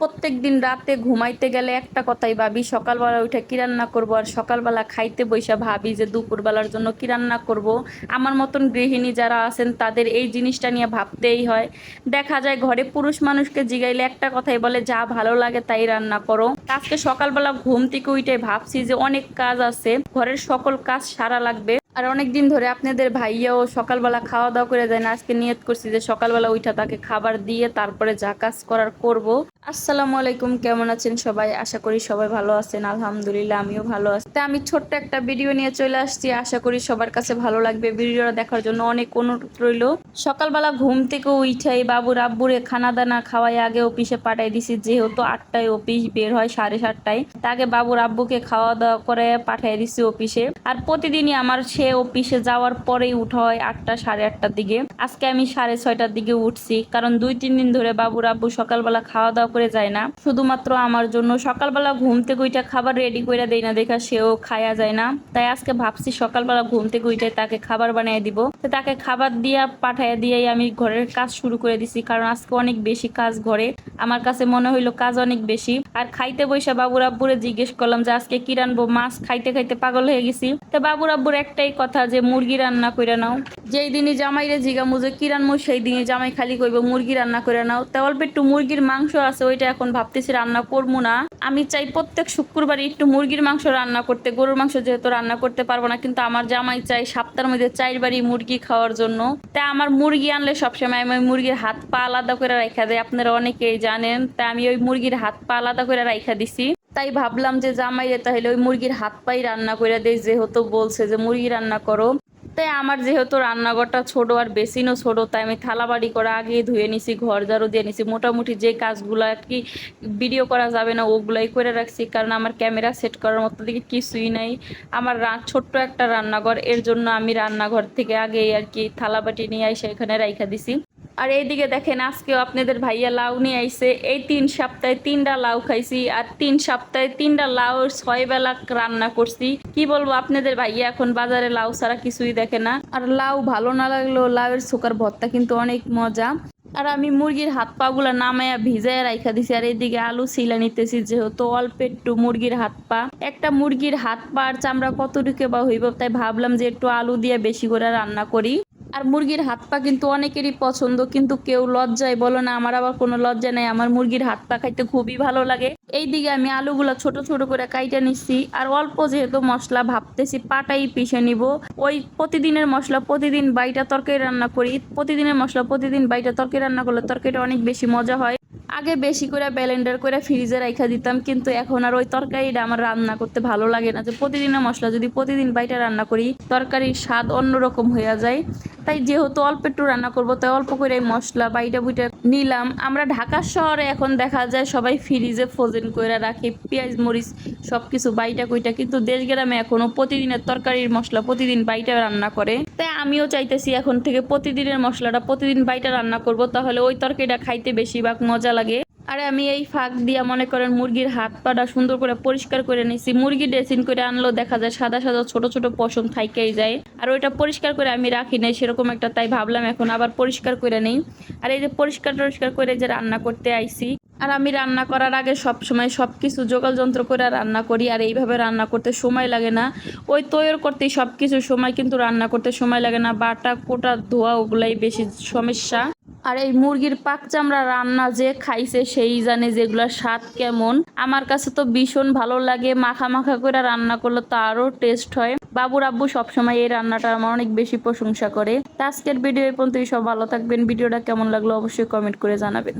প্রত্যেক দিন রাতে ঘুমাইতে গেলে একটা কথাই ভাবি, সকালবেলা উঠে কি রান্না করব আর সকালবেলা খাইতে বৈশা ভাবি যে দুপুরবেলার জন্য কি রান্না করব। আমার মতন গৃহিণী যারা আছেন তাদের এই জিনিসটা নিয়ে ভাবতেই হয়। দেখা যায় ঘরে পুরুষ মানুষকে জিগাইলে একটা কথাই বলে, যা ভালো লাগে তাই রান্না করো। আজকে সকালবেলা ঘুম থেকে উঠে ভাবছি যে অনেক কাজ আছে, ঘরের সকল কাজ সারা লাগবে। আর অনেক দিন ধরে আপনাদের ভাইয়াও সকালবেলা খাওয়া দাওয়া করে যায় না, আজকে নিয়ত করছি যে সকালবেলা উঠা তাকে খাবার দিয়ে তারপরে যা কাজ করার করব। আসসালামু আলাইকুম, কেমন আছেন সবাই? আশা করি সবাই ভালো আছেন, আলহামদুলিল্লাহ, আমিও ভালো আছি। তা আমি ছোট্ট একটা ভিডিও নিয়ে চলে আসছি। আশা করি সবার কাছে ভালো লাগবে। ভিডিওটা দেখার জন্য অনেক অনুরোধ রইল। সকালবেলা ঘুম থেকে উঠাই বাবুর আব্বুরে খানা দানা খাওয়াই আগে অফিসে পাঠাই দিছি। যেহেতু আটটায় অফিস বের হয় সাড়ে সাতটায়, তাকে বাবুর আব্বুকে খাওয়া দাওয়া করে পাঠিয়ে দিছি অফিসে। আর প্রতিদিনই আমার সে অফিসে যাওয়ার পরেই উঠা হয় আটটা সাড়ে আটটার দিকে। আজকে আমি সাড়ে ছয়টার দিকে উঠছি, কারণ দুই, তিন দিন ধরে বাবুর আব্বু সকালবেলা খাওয়া দাওয়া করে যায় না। শুধুমাত্র আমার জন্য সকালবেলা ঘুম থেকে ওইটা খাবার রেডি করে দেয় না দেখা, সেও খায়া যায় না। তাই আজকে ভাবছি সকালবেলা ঘুম থেকে ওইটাই তাকে খাবার বানিয়ে দিব। তো তাকে খাবার দিয়া পাঠাইয়া দিয়েই আমি ঘরের কাজ শুরু করে দিছি, কারণ আজকে অনেক বেশি কাজ ঘরে। আমার কাছে মনে হইল কাজ অনেক বেশি। আর খাইতে বসে বাবুর আব্বুরে জিজ্ঞেস করলাম যে, আজকে কি রানবো? মাছ খাইতে খাইতে পাগল হয়ে গেছি। তো বাবুর আব্বুর একটাই কথা যে, মুরগি রান্না করে নাও। যেই দিনই জামাইরে জিগামু যে, কি রানবো সেই দিনই জামাই খালি কইব, মুরগি রান্না করে নাও। তা অল্প একটু মুরগির মাংস আছে, ওইটা এখন ভাবতেছি রান্না করব না। আমি চাই প্রত্যেক শুক্রবারই একটু মুরগির মাংস রান্না করতে, গরুর মাংস যেহেতু রান্না করতে পারব না, কিন্তু আমার জামাই চাই সপ্তাহের মধ্যে চারবারই মুরগি খাওয়ার জন্য। তা আমার মুরগি আনলে সবসময় আমি ওই মুরগির হাত পা আলাদা করে রাখা দেয় আপনারা অনেকেই জানেন। তা আমি ওই মুরগির হাত পা আলাদা করে রাখা দিছি। তাই ভাবলাম যে জামাই তাহলে ওই মুরগির হাত পাই রান্না করে দেয় যেহেতু বলছে যে, মুরগি রান্না করো। তাই আমার যেহেতু রান্নাঘরটা ছোট আর বেসিনও ছোট, তাই আমি থালা বাড়ি করে আগে ধুয়ে নিছি, ঘর ঝাড়ু দিয়ে নিছি। মোটামুটি যে কাজগুলো আর কি ভিডিও করা যাবে না, ওগুলাই করে রাখছি, কারণ আমার ক্যামেরা সেট করার মতো দিকে কিছুই নাই। আমার ছোট্ট একটা রান্নাঘর, এর জন্য আমি রান্নাঘর থেকে আগে আর কি থালা বাটি নিয়ে এসে এখানে রাইখা দিছি। আর এইদিকে দেখেন, আজকেও আপনাদের ভাইয়া লাউ নিয়ে আইছে। এই তিন সপ্তাহে তিনটা লাউ খাইছি আর তিন সপ্তাহে তিনটা লাউ ছয় বেলা রান্না করছি। কি বলব আপনাদের ভাইয়া, এখন বাজারে লাউ ছাড়া কিছুই দেখে না। আর লাউ ভালো না লাগলেও লাউয়ের সুকার ভর্তা কিন্তু অনেক মজা। আর আমি মুরগির হাত পা গুলা নামায়া ভিজায় রাইখা দিছি, আর এইদিকে আলু সিলা নিতেছি যেহেতু অল্প একটু মুরগির হাত পা। একটা মুরগির হাত পা আর চামড়া কতটুকু বা হইব তাই ভাবলাম যে একটু আলু দিয়ে বেশি করে রান্না করি। আর মুরগির হাত পা কিন্তু অনেকেরই পছন্দ, কিন্তু কেউ লজ্জায় বলো না, আমার আবার কোনো লজ্জা নেই, আমার মুরগির হাত পা খাইতে খুবই ভালো লাগে। এই দিকে আমি আলুগুলো ছোট ছোট করে কাইটা নিচ্ছি, আর অল্প যেহেতু মশলা ভাবতেছি পাটাই পিষে নিব। ওই প্রতিদিনের মশলা প্রতিদিন বাইটা তরকারি রান্না করি, প্রতিদিনের মশলা প্রতিদিন বাইটা তরকারি রান্না করলে তরকারিটা অনেক বেশি মজা হয়। আগে বেশি করে ব্যালেন্ডার করে ফ্রিজে রাখা দিতাম, কিন্তু এখন আর ওই তরকারিটা আমার রান্না করতে ভালো লাগে না। যে প্রতিদিনের মশলা, যদি প্রতিদিন বাইটা রান্না করি, তরকারির স্বাদ অন্যরকম হয়ে যায়। তাই যেহেতু অল্প একটু রান্না করব, তাই অল্প করে মশলা বাইটা বুইটা নিলাম। আমরা ঢাকা শহরে এখন দেখা যায় সবাই ফ্রিজে ফ্রোজেন করে রাখে, পেঁয়াজ, মরিচ সব কিছু বাইটা কুইটা। কিন্তু দেশ গ্রামে এখনও প্রতিদিনের তরকারির মশলা প্রতিদিন বাইটা রান্না করে। তাই আমিও চাইতেছি এখন থেকে প্রতিদিনের মশলাটা, প্রতিদিন বাইটা রান্না করব, তাহলে ওই তরকারিটা খাইতে বেশিরভাগ মজা লাগে। আরে আমি এই ফাঁক দিয়া মনে করেন মুরগির হাত পাটা সুন্দর করে পরিষ্কার করে নিছি, মুরগি ড্রেসিং করে আনলো দেখা যায় সাদা সাদা ছোট ছোট পশম থাইকেই যায়। আর ওইটা পরিষ্কার করে আমি রাখি নাই, সেরকম একটা, তাই ভাবলাম এখন আবার পরিষ্কার করে নেই। আর এই যে পরিষ্কার টরিষ্কার করে যে রান্না করতে আইছি আর আমি রান্না করার আগে সব সময় সব কিছু যোগাল যন্ত্র করে রান্না করি, আর এইভাবে রান্না করতে সময় লাগে না। ওই তৈরি করতেই সব কিছু সময় কিন্তু রান্না করতে সময় লাগে না। বাটা, কোটা, ধোয়া, ওগুলাই বেশি সমস্যা। আর এই মুরগির পাক চামড়া রান্না যে খাইছে সেই জানে যেগুলোর স্বাদ কেমন। আমার কাছে তো ভীষণ ভালো লাগে, মাখা মাখা করে রান্না করলে তো আরও টেস্ট হয়। বাবুর আব্বু সবসময় এই রান্নাটা আমার অনেক বেশি প্রশংসা করে। তা আজকের ভিডিও এই পর্যন্তই, সব ভালো থাকবেন। ভিডিওটা কেমন লাগল অবশ্যই কমেন্ট করে জানাবেন।